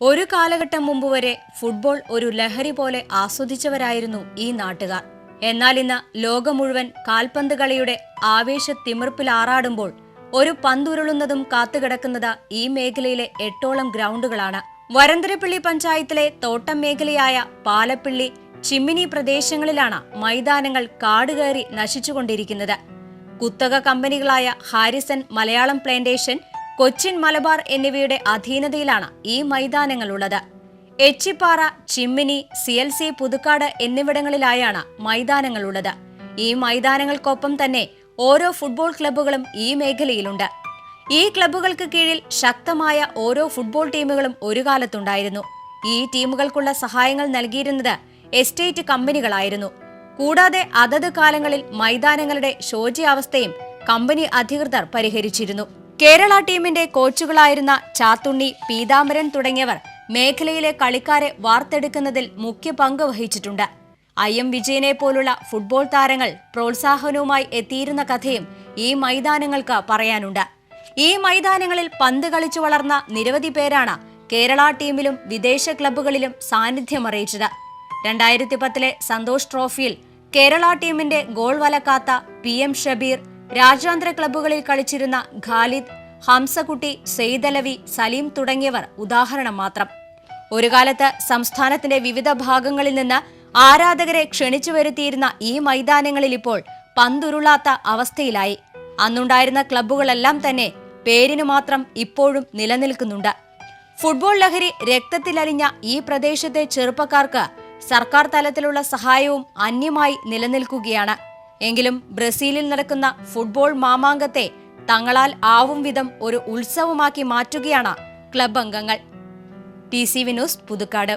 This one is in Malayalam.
ഒരു കാലഘട്ടം മുമ്പ് വരെ ഫുട്ബോൾ ഒരു ലഹരി പോലെ ആസ്വദിച്ചവരായിരുന്നു ഈ നാട്ടുകാർ. എന്നാൽ ഇന്ന് ലോകം മുഴുവൻ കാൽപന്ത് കളിയുടെ ആവേശ തിമിർപ്പിലാറാടുമ്പോൾ ഒരു പന്തുരുളുന്നതും കാത്തുകിടക്കുന്നത് ഈ മേഖലയിലെ എട്ടോളം ഗ്രൗണ്ടുകളാണ്. വരന്തരപ്പള്ളി പഞ്ചായത്തിലെ തോട്ടം മേഖലയായ പാലപ്പിള്ളി ചിമ്മിനി പ്രദേശങ്ങളിലാണ് മൈതാനങ്ങൾ കാടുകയറി നശിച്ചുകൊണ്ടിരിക്കുന്നത്. കുത്തക കമ്പനികളായ ഹാരിസൺ മലയാളം പ്ലാന്റേഷൻ കൊച്ചിൻ മലബാർ എന്നിവയുടെ അധീനതയിലാണ് ഈ മൈതാനങ്ങളുള്ളത്. Echippara Chimmini C L C Puthukkad എന്നിവിടങ്ങളിലായാണ് മൈതാനങ്ങളുള്ളത്. ഈ മൈതാനങ്ങൾക്കൊപ്പം തന്നെ ഓരോ ഫുട്ബോൾ ക്ലബ്ബുകളും ഈ മേഖലയിലുണ്ട്. ഈ ക്ലബ്ബുകൾക്ക് കീഴിൽ ശക്തമായ ഓരോ ഫുട്ബോൾ ടീമുകളും ഒരു കാലത്തുണ്ടായിരുന്നു. ഈ ടീമുകൾക്കുള്ള സഹായങ്ങൾ നൽകിയിരുന്നത് എസ്റ്റേറ്റ് കമ്പനികളായിരുന്നു. കൂടാതെ അതത് കാലങ്ങളിൽ മൈതാനങ്ങളുടെ ശോച്യാവസ്ഥയും കമ്പനി അധികൃതർ പരിഹരിച്ചിരുന്നു. കേരള ടീമിന്റെ കോച്ചുകളായിരുന്ന ചാത്തുണ്ണി പീതാംബരൻ തുടങ്ങിയവർ മേഖലയിലെ കളിക്കാരെ വാർത്തെടുക്കുന്നതിൽ മുഖ്യ പങ്ക് വഹിച്ചിട്ടുണ്ട്. ഐ എം വിജയനെ പോലുള്ള ഫുട്ബോൾ താരങ്ങൾ പ്രോത്സാഹനവുമായി എത്തിയിരുന്ന കഥയും ഈ മൈതാനങ്ങൾക്ക് പറയാനുണ്ട്. ഈ മൈതാനങ്ങളിൽ പന്ത് കളിച്ചു വളർന്ന നിരവധി പേരാണ് കേരള ടീമിലും വിദേശ ക്ലബ്ബുകളിലും സാന്നിധ്യം അറിയിച്ചത്. രണ്ടായിരത്തി പത്തിലെ സന്തോഷ് ട്രോഫിയിൽ കേരള ടീമിന്റെ ഗോൾ വലക്കാത്ത പി എം ഷബീർ രാജ്യാന്തര ക്ലബ്ബുകളിൽ കളിച്ചിരുന്ന ഖാലിദ് ഹംസകുട്ടി സെയ്ദലവി സലീം തുടങ്ങിയവർ ഉദാഹരണം മാത്രം. ഒരു കാലത്ത് സംസ്ഥാനത്തിന്റെ വിവിധ ഭാഗങ്ങളിൽ നിന്ന് ആരാധകരെ ക്ഷണിച്ചു വരുത്തിയിരുന്ന ഈ മൈതാനങ്ങളിൽ ഇപ്പോൾ പന്തുരുളാത്ത അവസ്ഥയിലായി. അന്നുണ്ടായിരുന്ന ക്ലബ്ബുകളെല്ലാം തന്നെ പേരിനു മാത്രം ഇപ്പോഴും നിലനിൽക്കുന്നുണ്ട്. ഫുട്ബോൾ ലഹരി രക്തത്തിലലിഞ്ഞ ഈ പ്രദേശത്തെ ചെറുപ്പക്കാർക്ക് സർക്കാർ തലത്തിലുള്ള സഹായവും അന്യമായി നിലനിൽക്കുകയാണ്. എങ്കിലും ബ്രസീലിൽ നടക്കുന്ന ഫുട്ബോൾ മാമാങ്കത്തെ തങ്ങളാൽ ആവും വിധം ഒരു ഉത്സവമാക്കി മാറ്റുകയാണ് ക്ലബ് അംഗങ്ങൾ. T C Vinos Puthukkad.